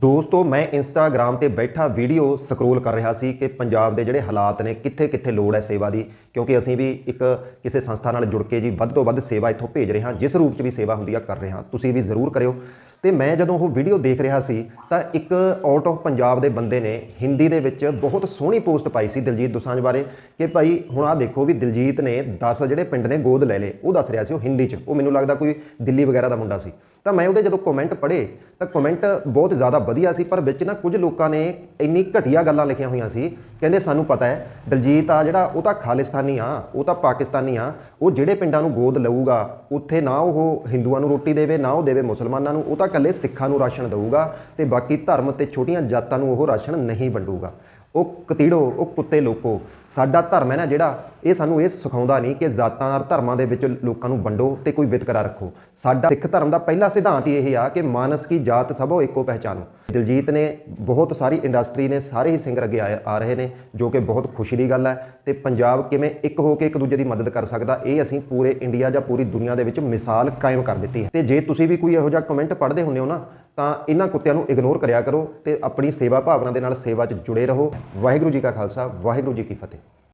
ਦੋਸਤੋ, ਮੈਂ ਇੰਸਟਾਗ੍ਰam ਤੇ ਬੈਠਾ ਵੀਡੀਓ ਸਕਰੋਲ ਕਰ ਰਿਹਾ ਸੀ ਕਿ ਪੰਜਾਬ ਦੇ ਜਿਹੜੇ ਹਾਲਾਤ ਨੇ ਕਿੱਥੇ ਕਿੱਥੇ ਲੋੜ ਹੈ ਸੇਵਾ ਦੀ, ਕਿਉਂਕਿ ਅਸੀਂ ਵੀ ਇੱਕ ਕਿਸੇ ਸੰਸਥਾ ਨਾਲ ਜੁੜ ਕੇ ਜੀ ਵੱਧ ਤੋਂ ਵੱਧ ਸੇਵਾ ਇੱਥੋਂ ਭੇਜ ਰਹੇ ਹਾਂ, ਜਿਸ ਰੂਪ 'ਚ ਵੀ ਸੇਵਾ ਹੁੰਦੀ ਆ, ਕਰ ਰਹੇ ਹਾਂ। ਤੁਸੀਂ ਵੀ ਜ਼ਰੂਰ ਕਰਿਓ। ਤੇ ਮੈਂ ਜਦੋਂ ਉਹ ਵੀਡੀਓ ਦੇਖ ਰਿਹਾ ਸੀ, ਤਾਂ ਇੱਕ ਆਊਟ ਆਫ ਪੰਜਾਬ ਦੇ ਬੰਦੇ ਨੇ ਹਿੰਦੀ ਦੇ ਵਿੱਚ ਬਹੁਤ ਸੋਹਣੀ ਪੋਸਟ ਪਾਈ ਸੀ ਦਿਲਜੀਤ ਦੋਸਾਂਝ ਬਾਰੇ ਕਿ ਭਾਈ ਹੁਣ ਆਹ ਦੇਖੋ ਵੀ ਦਿਲਜੀਤ ਨੇ 10 ਜਿਹੜੇ ਪਿੰਡ ਨੇ ਗੋਦ ਲੈ ਲਏ, ਉਹ ਦੱਸ ਰਿਹਾ ਸੀ ਉਹ ਹਿੰਦੀ 'ਚ। ਉਹ ਮੈਨੂੰ ਲੱਗਦਾ ਕੋਈ ਦਿੱਲੀ ਵਗੈਰਾ ਦਾ ਮੁੰਡਾ ਸੀ। ਤਾਂ ਮੈਂ ਉਹਦੇ ਜਦੋਂ ਕਮੈਂਟ ਪੜ੍ਹੇ, ਤਾਂ ਕਮੈਂਟ ਬਹੁਤ ਜ਼ਿਆਦਾ ਵਧੀਆ ਸੀ, ਪਰ ਵਿੱਚ ਨਾ ਕੁਝ ਲੋਕਾਂ ਨੇ ਇੰਨੀ ਘਟੀਆ ਗੱਲਾਂ ਲਿਖੀਆਂ ਹੋਈਆਂ ਸੀ, ਕਹਿੰਦੇ ਸਾਨੂੰ ਪਤਾ ਹੈ, ਦਲਜੀਤ ਆ ਜਿਹੜਾ ਉਹ ਤਾਂ ਖਾਲਿਸਤਾਨੀ ਆ, ਉਹ ਤਾਂ ਪਾਕਿਸਤਾਨੀ ਆ, ਉਹ ਜਿਹੜੇ ਪਿੰਡਾਂ ਨੂੰ ਗੋਦ ਲਊਗਾ, ਉੱਥੇ ਨਾ ਉਹ ਹਿੰਦੂਆਂ ਨੂੰ ਰੋਟੀ ਦੇਵੇ, ਨਾ ਉਹ ਦੇਵੇ ਮੁਸਲਮਾਨਾਂ ਨੂੰ, ਉਹ ਤਾਂ ਇਕੱਲੇ ਸਿੱਖਾਂ ਨੂੰ ਰਾਸ਼ਨ ਦਊਗਾ ਤੇ ਬਾਕੀ ਧਰਮ ਤੇ ਛੋਟੀਆਂ ਜਾਤਾਂ ਨੂੰ ਉਹ ਰਾਸ਼ਨ ਨਹੀਂ ਵੰਡੂਗਾ। ਉਹ ਕਤੀੜੋ, ਉਹ ਕੁੱਤੇ ਲੋਕੋ। ਸਾਡਾ ਧਰਮ ਹੈ ਨਾ ਜਿਹੜਾ ਇਹ ਸਾਨੂੰ ਇਹ ਸਿਖਾਉਂਦਾ ਨਹੀਂ ਕਿ ਜ਼ਾਤਾਂ ਔਰ ਧਰਮਾਂ ਦੇ ਵਿੱਚ ਲੋਕਾਂ ਨੂੰ ਵੰਡੋ ਤੇ ਕੋਈ ਵਿਤਕਰਾ ਰੱਖੋ। ਸਾਡਾ ਸਿੱਖ ਧਰਮ ਦਾ ਪਹਿਲਾ ਸਿਧਾਂਤ ਹੀ ਇਹ ਆ ਕਿ ਮਾਨਸ ਕੀ ਜਾਤ ਸਭੋ ਇੱਕੋ ਪਹਿਚਾਨੋ। ਦਿਲਜੀਤ ਨੇ ਬਹੁਤ ਸਾਰੀ ਇੰਡਸਟਰੀ ਨੇ ਸਾਰੇ ਹੀ ਸਿੰਗਰ ਅੱਗੇ ਆਏ- ਆ ਰਹੇ ਨੇ, ਜੋ ਕਿ ਬਹੁਤ ਖੁਸ਼ੀ ਦੀ ਗੱਲ ਹੈ। ਤੇ ਪੰਜਾਬ ਕਿਵੇਂ ਇੱਕ ਹੋ ਕੇ ਇੱਕ ਦੂਜੇ ਦੀ ਮਦਦ ਕਰ ਸਕਦਾ, ਇਹ ਅਸੀਂ ਪੂਰੇ ਇੰਡੀਆ ਜਾਂ ਪੂਰੀ ਦੁਨੀਆ ਦੇ ਵਿੱਚ ਮਿਸਾਲ ਕਾਇਮ ਕਰ ਦਿੱਤੀ ਹੈ। ਤੇ ਜੇ ਤੁਸੀਂ ਵੀ ਕੋਈ ਇਹੋ ਜਿਹਾ ਕਮੈਂਟ ਪੜ੍ਹਦੇ ਹੁੰਦੇ ਹੋ ਨਾ ਤਾਂ ਇਹਨਾਂ ਕੁੱਤਿਆਂ ਨੂੰ ਇਗਨੋਰ ਕਰਿਆ ਕਰੋ ਤੇ ਆਪਣੀ ਸੇਵਾ ਭਾਵਨਾ ਦੇ ਨਾਲ ਸੇਵਾ 'ਚ ਜੁੜੇ ਰਹੋ। ਵਾਹਿਗੁਰੂ ਜੀ ਕਾ ਖਾਲਸਾ, ਵਾਹਿਗੁਰੂ ਜੀ ਕੀ ਫਤਿਹ।